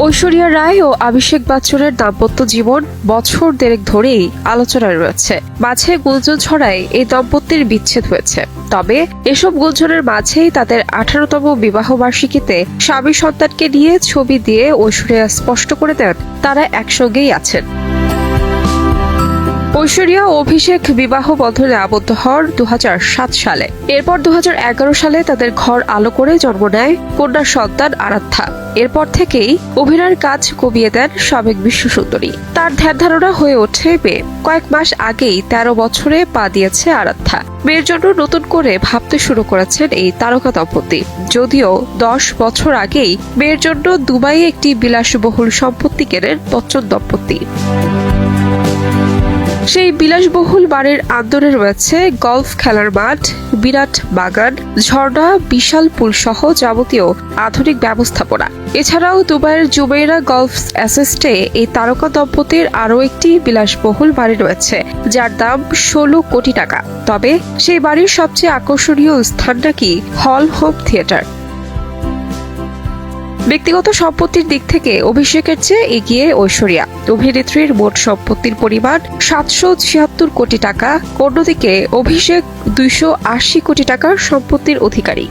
ঐশ্বরিয়া রায় ও অভিষেক বাচ্চনের দাম্পত্য জীবন বছর দেড়েক ধরেই আলোচনায় রয়েছে। মাঝে গুঞ্জন ছড়ায় এই দম্পতির বিচ্ছেদ হয়েছে। তবে এসব গুঞ্জনের মাঝেই তাদের আঠারোতম বিবাহবার্ষিকীতে স্বামী সন্তানকে নিয়ে ছবি দিয়ে ঐশ্বরিয়া স্পষ্ট করে দেন, তারা একসঙ্গেই আছেন। ঐশ্বরিয়া অভিষেক বিবাহ বন্ধনে আবদ্ধ হন দু সালে। এরপর দু হাজার এগারো সালে তাদের ঘর আলো করে জন্ম নেয় কন্যা সন্তান আরাধ্যা। এরপর থেকেই অভিনয়ের কাজ কমিয়ে দেন সাবেক বিশ্বসুন্দরী। তার ধ্যান ধারণা হয়ে ওঠে মেয়ে। কয়েক মাস আগেই তেরো বছরে পা দিয়েছে আরাধ্যা। মেয়ের জন্য নতুন করে ভাবতে শুরু করেছেন এই তারকা দম্পতি। যদিও দশ বছর আগেই মেয়ের জন্য দুবাইয়ে একটি বিলাসবহুল সম্পত্তি কেনেন বচ্চন দম্পতি। সেই বিলাসবহুল বাড়ির আন্দরে রয়েছে গলফ খেলার মাঠ, বিরাট বাগান, ঝর্ণা, বিশাল পুল সহ যাবতীয় আধুনিক ব্যবস্থাপনা। এছাড়াও দুবাইয়ের জুমেইরা গলফ অ্যাসেস্টে এই তারকা দম্পতির আরও একটি বিলাসবহুল বাড়ি রয়েছে, যার দাম ষোলো কোটি টাকা। তবে সেই বাড়ির সবচেয়ে আকর্ষণীয় স্থান নাকি হল হোম থিয়েটার। ব্যক্তিগত সম্পত্তির দিক থেকে অভিষেকের চেয়ে এগিয়ে ঐশ্বরিয়া। অভিনেত্রীর মোট সম্পত্তির পরিমাণ সাতশো ছিয়াত্তর কোটি টাকা। অন্যদিকে অভিষেক দুইশো আশি কোটি টাকার সম্পত্তির অধিকারী।